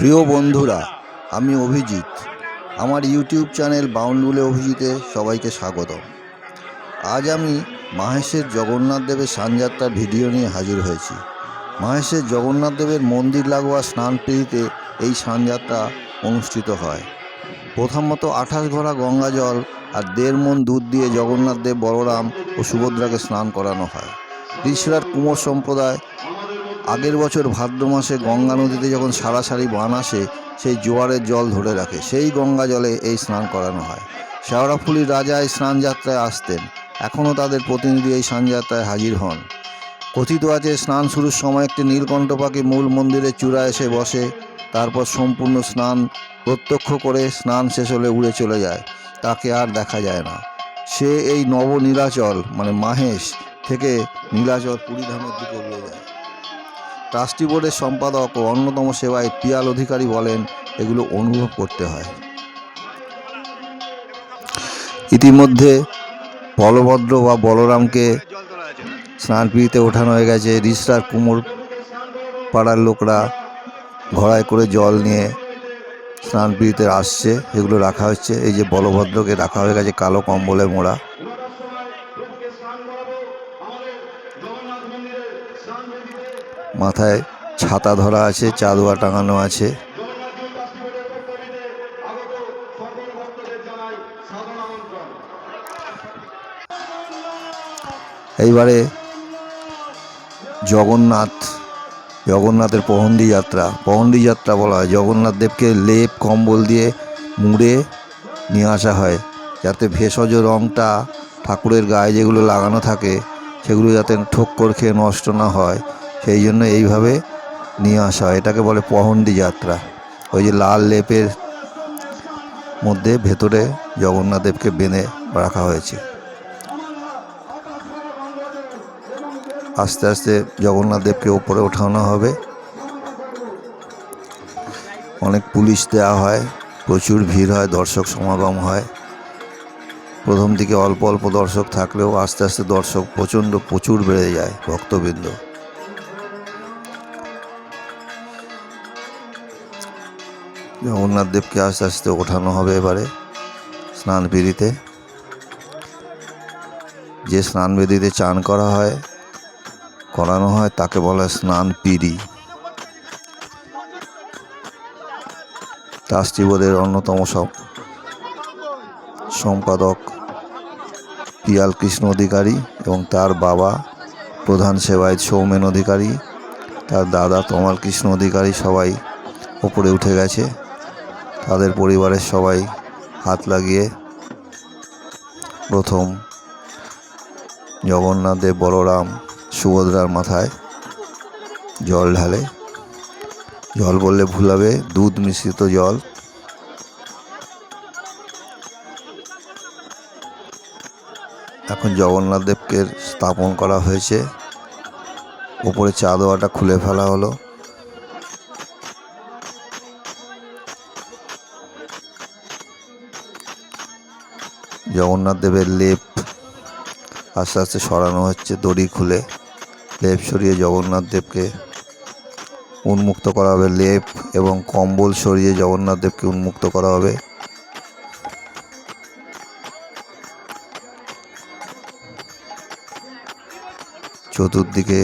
প্রিয় বন্ধুরা, আমি অভিজিৎ। আমার ইউটিউব চ্যানেল বাউন্ডুলে অভিজিতে সবাইকে স্বাগত আজ আমি মাহেশের জগন্নাথ দেবের স্নানযাত্রার ভিডিও নিয়ে হাজির হয়েছি। মাহেশের জগন্নাথ দেবের মন্দির লাগোয়া স্নানপিড়িতে এই স্নানযাত্রা অনুষ্ঠিত হয়। প্রথমত আঠাশ ঘোড়া গঙ্গা জল আর দেড় মন দুধ দিয়ে জগন্নাথ দেব, বলরাম ও সুভদ্রাকে স্নান করানো হয়। ঋষরার কুমোর সম্প্রদায় আগের বছর ভাদ্র মাসে গঙ্গা নদীতে যখন সারা সারি বান আসে, সেই জোয়ারের জল ধরে রাখে। সেই গঙ্গা জলে এই স্নান করানো হয়। শেওড়াফুলির রাজা এই স্নানযাত্রায় আসতেন। এখনও তাদের প্রতিনিধি এই স্নানযাত্রায় হাজির হন। কথিত আছে, স্নান শুরুর সময় একটি নীলকণ্ঠ পাখি মূল মন্দিরের চূড়া এসে বসে। তারপর সম্পূর্ণ স্নান প্রত্যক্ষ করে স্নান শেষ হলে উড়ে চলে যায়। তাকে আর দেখা যায় না। সে এই নব নীলাচল মানে মাহেশ, থেকে নীলাচল পুরীধামের দিকে উড়ে যায়। ট্রাস্টি বোর্ডের সম্পাদক ও অন্যতম সেবায় পিয়াল অধিকারী বলেন, এগুলো অনুভব করতে হয়। ইতিমধ্যে বলভদ্র বা বলরামকে স্নানপিড়িতে ওঠানো হয়ে গেছে। রিসরার কুমোর পাড়ার লোকরা ঘোড়ায় করে জল নিয়ে স্নানপিড়িতে আসছে। এগুলো রাখা হচ্ছে। এই যে বলভদ্রকে রাখা হয়ে গেছে কালো কম্বলে মোড়া। মাথায় ছাতা ধরা আছে, চাদুয়া টাঙানো আছে। এইবারে জগন্নাথ, জগন্নাথের পহন্ডি যাত্রা। পহন্ডি যাত্রা বলা হয়। জগন্নাথ দেবকে লেপ, কম্বল দিয়ে মুড়ে নিয়ে আসা হয়, যাতে ভেষজ রঙটা ঠাকুরের গায়ে যেগুলো লাগানো থাকে, সেগুলো যাতে ঠোক্কর খেয়ে নষ্ট না হয়। সেই জন্য এইভাবে নিয়ে আসা হয়। এটাকে বলে পহন্ডি যাত্রা। ওই যে লাল লেপের মধ্যে ভেতরে জগন্নাথদেবকে বেঁধে রাখা হয়েছে। আস্তে আস্তে জগন্নাথদেবকে ওপরে ওঠানো হবে। অনেক পুলিশ দেওয়া হয়, প্রচুর ভিড় হয়, দর্শক সমাগম হয়। প্রথম দিকে অল্প অল্প দর্শক থাকলেও আস্তে আস্তে দর্শক প্রচণ্ড প্রচুর বেড়ে যায় ভক্তবৃন্দ। জগন্নাথ দেবকে আস্তে আস্তে ওঠানো হবে এবারে স্নান বিধিতে। যে স্নান বেদিতে চান করা হয়, করানো হয়, তাকে বলা হয় স্নান পিড়ি। ট্রাস্টিবোর্ডের অন্যতম সব সম্পাদক পিয়াল কৃষ্ণ অধিকারী এবং তার বাবা প্রধান সেবায়ত সৌমেন অধিকারী, তার দাদা তমাল কৃষ্ণ অধিকারী সবাই ওপরে উঠে গেছে। তাদের পরিবারের সবাই হাত লাগিয়ে প্রথম জগন্নাথ দেব বলরাম সুভদ্রার মাথায় জল ঢালে। জল বললে ভুল হবে, দুধ মিশ্রিত জল। এখন জগন্নাথ দেবকে স্থাপন করা হয়েছে। ওপরে চাদোয়াটা খুলে ফেলা হলো। জগন্নাথ দেবের লেপ আস্তে আস্তে সরানো হচ্ছে দড়ি খুলে। লেপ সরিয়ে জগন্নাথ দেবকে উন্মুক্ত করা হবে। লেপ এবং কম্বল সরিয়ে জগন্নাথ দেবকে উন্মুক্ত করা হবে। চতুর্দিকে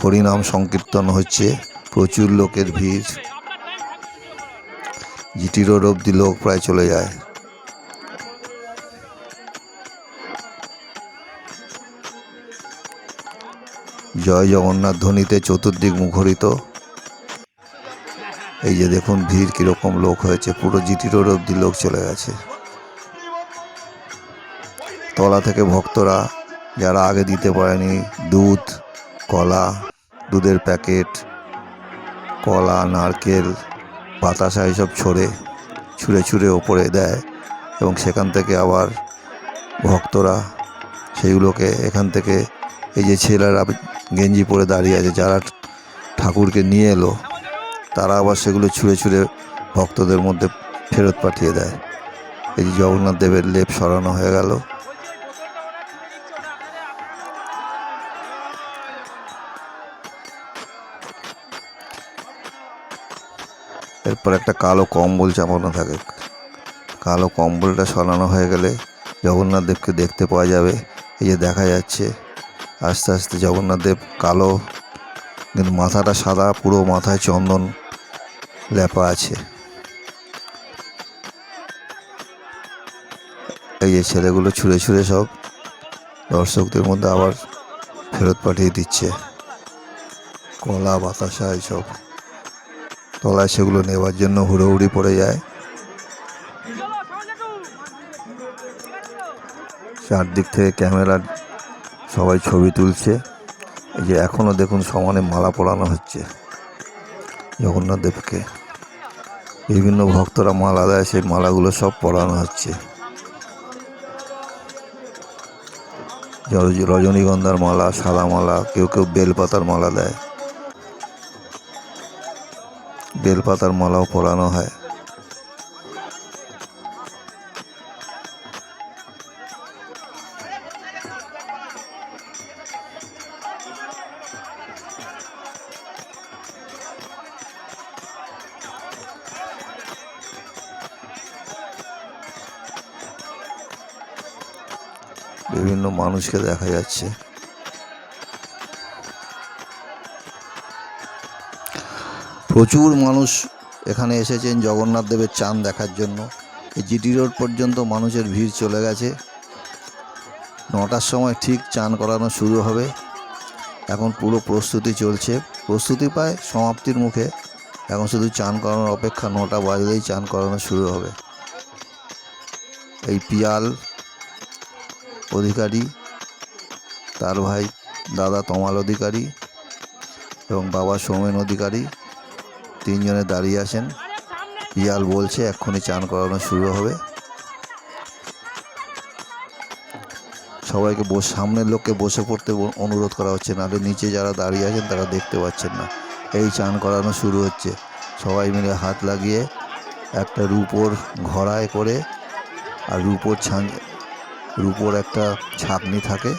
হরিনাম সংকীর্তন হচ্ছে। প্রচুর লোকের ভিড়। জিটি রোড অব্দি লোক প্রায় চলে যায়। জয় জগন্নাথ ধ্বনিতে চতুর্দিক মুখরিত। এই যে দেখুন ভিড় কীরকম লোক হয়েছে, পুরো জিটি রোড অব্দি লোক চলে গেছে। তলা থেকে ভক্তরা, যারা আগে দিতে পারেনি, দুধ, কলা, দুধের প্যাকেট, কলা, নারকেল, বাতাসা এইসব ছড়ে, ছুঁড়ে ছুঁড়ে ওপরে দেয় এবং সেখান থেকে আবার ভক্তরা সেইগুলোকে এখান থেকে, এই যে ছেলেরা গেঞ্জি পরে দাঁড়িয়ে আছে, যারা ঠাকুরকে নিয়ে এলো, তারা আবার সেগুলো ছুঁড়ে ছুঁড়ে ভক্তদের মধ্যে ফেরত পাঠিয়ে দেয়। এই জগন্নাথ দেবের লেপ সরানো হয়ে গেল। এরপর একটা কালো কম্বল চাপানো থাকে। কালো কম্বলটা সরানো হয়ে গেলে জগন্নাথ দেবকে দেখতে পাওয়া যাবে। এই যে দেখা যাচ্ছে আস্তে আস্তে জগন্নাথ দেব কালো, কিন্তু মাথাটা সাদা, পুরো মাথায় চন্দন লেপা আছে। এই যে ছেলেগুলো ছুঁড়ে ছুঁড়ে সব দর্শকদের মধ্যে আবার ফেরত পাঠিয়ে দিচ্ছে। কলা, বাতাসা, এইসব। তলায় সেগুলো নেবার জন্য হুড়োহুড়ি পড়ে যায়। চারদিক থেকে ক্যামেরার সবাই ছবি তুলছে। এই যে এখনও দেখুন সমানে মালা পরানো হচ্ছে জগন্নাথ দেবকে। বিভিন্ন ভক্তরা মালা দেয়, সেই মালাগুলো সব পরানো হচ্ছে। রজনীগন্ধার মালা, সাদা মালা, কেউ কেউ বেলপাতার মালা দেয়। বেলপাতার মালাও পরানো হয়। বিভিন্ন মানুষকে দেখা যাচ্ছে। প্রচুর মানুষ এখানে এসেছেন জগন্নাথ দেবের চাঁদ দেখার জন্য। এই জিটি রোড পর্যন্ত মানুষের ভিড় চলে গেছে। নটার সময় ঠিক চান করানো শুরু হবে। এখন পুরো প্রস্তুতি চলছে। প্রস্তুতি প্রায় সমাপ্তির মুখে। এখন শুধু চান করানোর অপেক্ষা, নটা বাজলেই চান করানো শুরু হবে। এই পিয়াল অধিকারী, তার ভাই দাদা তমাল অধিকারী এবং বাবা সৌমেন অধিকারী তিনজনে দাঁড়িয়ে আছেন। পিয়াল বলছে, এক্ষুনি চান করানো শুরু হবে। সবাইকে বস, সামনের লোককে বসে পড়তে অনুরোধ করা হচ্ছে, নাহলে নিচে যারা দাঁড়িয়ে আছেন তারা দেখতে পাচ্ছেন না। এই চান করানো শুরু হচ্ছে। সবাই মিলে হাত লাগিয়ে একটা রূপোর ঘড়ায় করে আর রূপোর ছান রূপোর একটা ছাকনি থাকে,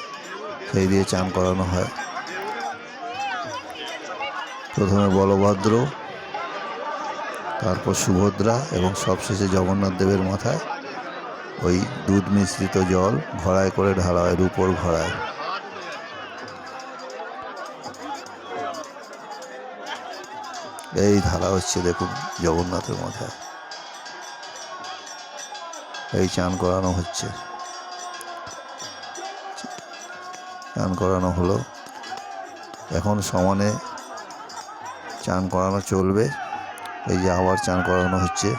সেই দিয়ে চান করানো হয়। প্রথমে বলভদ্র, তারপর সুভদ্রা এবং সবশেষে জগন্নাথ দেবের মাথায় ওই দুধ মিশ্রিত জল ঘড়ায় করে ঢালা হয়, রূপোর ঘড়ায় এই ঢালা হচ্ছে দেখুন জগন্নাথের মাথায়। এই চান করানো হচ্ছে। চান করানো হলো। এখন সমানে চান করানো চলবে। এই যে আবার চান করানো হচ্ছে।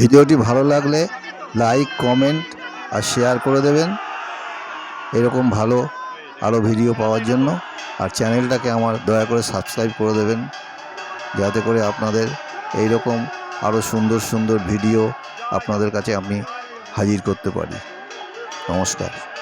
ভিডিওটি ভালো লাগলে লাইক, কমেন্ট আর শেয়ার করে দেবেন। এরকম ভালো আরও ভিডিও পাওয়ার জন্য। আর চ্যানেলটাকে আমার দয়া করে সাবস্ক্রাইব করে দেবেন। যাতে করে আপনাদের এই রকম আরও সুন্দর সুন্দর ভিডিও আপনাদের কাছে আমি হাজির করতে পারি। নমস্কার।